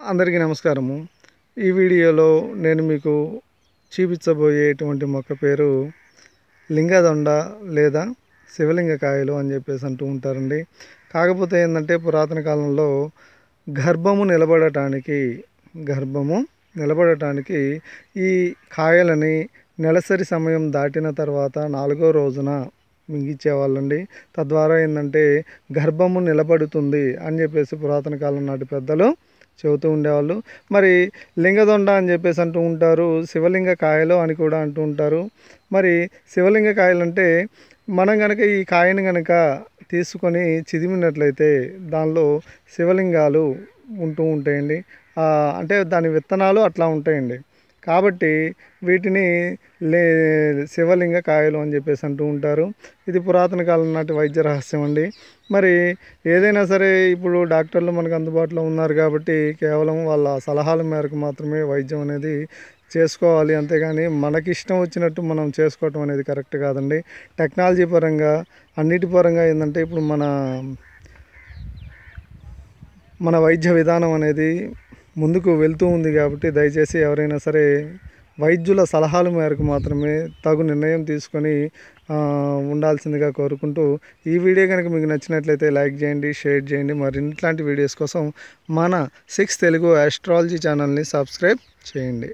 అందరికీ నమస్కారము. ఈ వీడియోలో నేను మీకు చూపించబోయేటువంటి మొక్క పేరు లింగదొండ లేదా శివలింగ కాయలు అని చెప్పేసి అంటూ ఉంటారండి. కాకపోతే ఏంటంటే పురాతన కాలంలో గర్భము నిలబడటానికి గర్భము నిలబడటానికి ఈ కాయలని నెలసరి సమయం దాటిన తర్వాత నాలుగో రోజున మింగిచ్చేవాళ్ళండి. తద్వారా ఏంటంటే గర్భము నిలబడుతుంది అని చెప్పేసి పురాతన కాలం నాటి పెద్దలు చెబుతూ ఉండేవాళ్ళు. మరి లింగదొండ అని చెప్పేసి అంటూ ఉంటారు శివలింగ కాయలు అని కూడా అంటూ ఉంటారు. మరి శివలింగ కాయలు అంటే మనం కనుక ఈ కాయని కనుక తీసుకొని చిదిమినట్లయితే దానిలో శివలింగాలు ఉంటూ ఉంటాయండి. అంటే దాని విత్తనాలు అట్లా ఉంటాయండి. కాబట్టి వీటిని లే శివలింగ కాయలు అని చెప్పేసి అంటూ ఉంటారు. ఇది పురాతన కాలం నాటి వైద్య రహస్యం అండి. మరి ఏదైనా సరే ఇప్పుడు డాక్టర్లు మనకు అందుబాటులో ఉన్నారు కాబట్టి కేవలం వాళ్ళ సలహాల మేరకు మాత్రమే వైద్యం అనేది చేసుకోవాలి. అంతేగాని మనకి ఇష్టం వచ్చినట్టు మనం చేసుకోవటం అనేది కరెక్ట్ కాదండి. టెక్నాలజీ పరంగా అన్నిటి పరంగా ఏంటంటే ఇప్పుడు మన మన వైద్య విధానం అనేది ముందుకు వెళ్తూ ఉంది కాబట్టి దయచేసి ఎవరైనా సరే వైద్యుల సలహాల మేరకు మాత్రమే తగు నిర్ణయం తీసుకొని ఉండాల్సిందిగా కోరుకుంటూ ఈ వీడియో కనుక మీకు నచ్చినట్లయితే లైక్ చేయండి షేర్ చేయండి. మరి ఇట్లాంటి వీడియోస్ కోసం మన సిక్స్ తెలుగు ఆస్ట్రాలజీ ఛానల్ని సబ్స్క్రైబ్ చేయండి.